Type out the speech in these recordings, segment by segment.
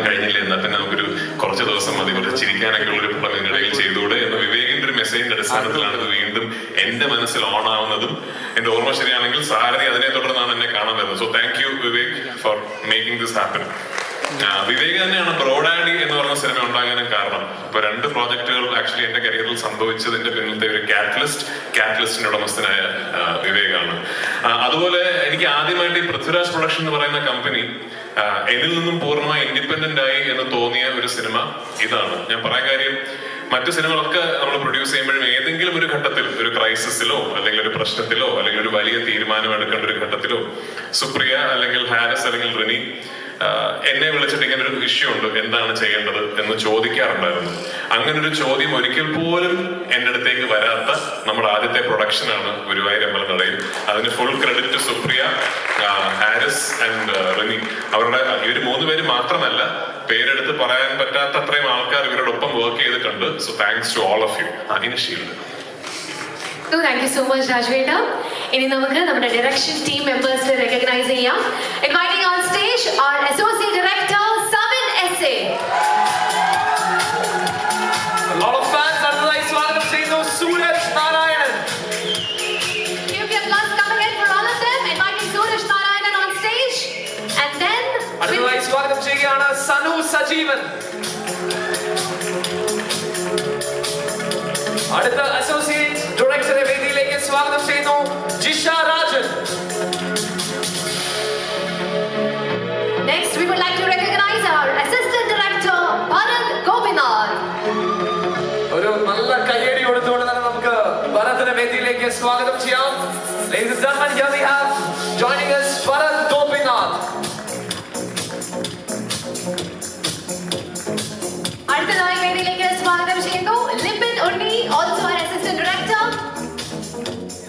ഒന്നും കഴിഞ്ഞില്ല എന്നാൽ തന്നെ നമുക്കൊരു കുറച്ച് ദിവസം മതി. കുറച്ച് ചിരിക്കാനൊക്കെ ഉള്ള ഒരു പടം ഇതിനിടയിൽ ചെയ്തുകൂടെ എന്ന വിവേകിന്റെ ഒരു മെസ്സേജിന്റെ അടിസ്ഥാനത്തിലാണ് ഇത് വീണ്ടും എന്റെ മനസ്സിൽ ഓൺ ആവുന്നതും എന്റെ ഓർമ്മ ശരിയാണെങ്കിൽ സാരഥി അതിനെ തുടർന്നാണ് എന്നെ കാണാൻ വരുന്നത്. So thank you Vivek for making this happen Vivek തന്നെയാണ് ബ്രോഡാഡി എന്ന് പറഞ്ഞ സിനിമ ഉണ്ടാകാനും കാരണം. ഇപ്പൊ രണ്ട് പ്രോജക്റ്റുകൾ ആക്ച്വലി എന്റെ കരിയറിൽ സംഭവിച്ചതിന്റെ പിന്നിലത്തെ ഒരു കാറ്റലിസ്റ്റ് കാറ്റലിസ്റ്റിന്റെ ഉടമസ്ഥനായ വിവേകാണ്. അതുപോലെ എനിക്ക് ആദ്യമായിട്ട് ഈ പൃഥ്വിരാജ് പ്രൊഡക്ഷൻ എന്ന് പറയുന്ന കമ്പനി എന്നിൽ നിന്നും പൂർണമായി ഇൻഡിപെൻഡന്റ് ആയി എന്ന് തോന്നിയ ഒരു സിനിമ ഇതാണ്. ഞാൻ പറയാൻ കാര്യം മറ്റു സിനിമകളൊക്കെ നമ്മൾ പ്രൊഡ്യൂസ് ചെയ്യുമ്പോഴും ഏതെങ്കിലും ഒരു ഘട്ടത്തിൽ ഒരു ക്രൈസിസിലോ അല്ലെങ്കിൽ ഒരു പ്രശ്നത്തിലോ അല്ലെങ്കിൽ ഒരു വലിയ തീരുമാനം എടുക്കേണ്ട ഒരു ഘട്ടത്തിലോ സുപ്രിയ അല്ലെങ്കിൽ ഹാരിസ് അല്ലെങ്കിൽ റിനി എന്നെ വിളിച്ചിട്ട് ഇങ്ങനെ ഒരു ഇഷ്യൂ ഉണ്ട് എന്താണ് ചെയ്യേണ്ടത് എന്ന് ചോദിക്കാറുണ്ടായിരുന്നു. അങ്ങനെ ഒരു ചോദ്യം ഒരിക്കൽ പോലും എന്റെ അടുത്തേക്ക് വരാത്ത നമ്മുടെ ആദ്യത്തെ പ്രൊഡക്ഷനാണ് ഗുരുവായൂർ അമ്പലനടയിൽ അതിന് full credit Supriya Harris and Rini. അവരുടെ ഇവർ മൂന്ന് പേര് മാത്രമല്ല പേരെടുത്ത് പറയാൻ പറ്റാത്ത അത്രയും ആൾക്കാർ ഇവരോടൊപ്പം വർക്ക് ചെയ്തിട്ടുണ്ട്. So thanks to all of you അതിന് shield. Thank you so much രാജുവേട്ട ഇനി നമുക്ക് നമ്മുടെ ഡയറക്ഷൻ ടീം മെമ്പേഴ്സിനെ റെക്കഗ്നൈസ് ചെയ്യാം inviting on stage our associate director Samin S A A lot of fans അടുത്തതായി സ്വാഗതം ചെയ്യുന്നു സൂരജ് നാരായണൻ Give വേദിയിലേക്ക് സ്വാഗതം ചെയ്യാം Ladies and gentlemen, here we have joining us Bharat Gopinath. അടുത്തതായി വേദിയിലേക്ക് സ്വാഗതം ചെയ്യുന്നു Lipin Unni also our assistant director.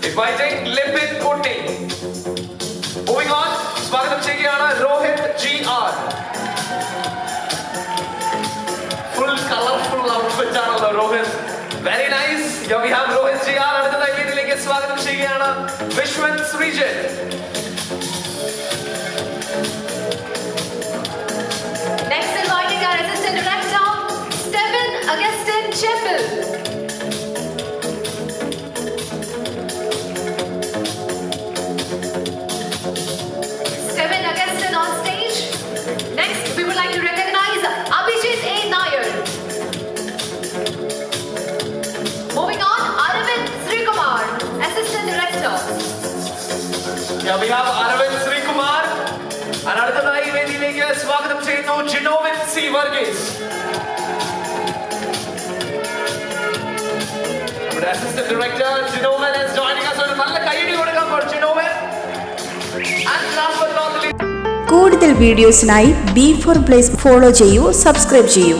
Inviting Lipin Unni. Moving on, സ്വാഗതം ചെയ്യുകയാണ് Rohit G R full colourful outfit ആണല്ലോ Rohit very nice we have Rohit G R അടുത്തതായി വേദിയിലേക്ക് സ്വാഗതം Vishwanath region. Next inviting our assistant director, Stephen Augustine Chappell. We have Aravind Sreekumar And വേദിയിലേക്ക് സ്വാഗതം ചെയ്യുന്നു Jinovin C നമ്മുടെ assistant director Jinovan is joining us. ഒരു നല്ല കൈയടി കൊടുക്കാം for ജിനോവൻ. And last but not least കൂടുതൽ വീഡിയോസിനായി ബി ഫോർ പ്ലേസ് ഫോളോ ചെയ്യൂ സബ്സ്ക്രൈബ് ചെയ്യൂ.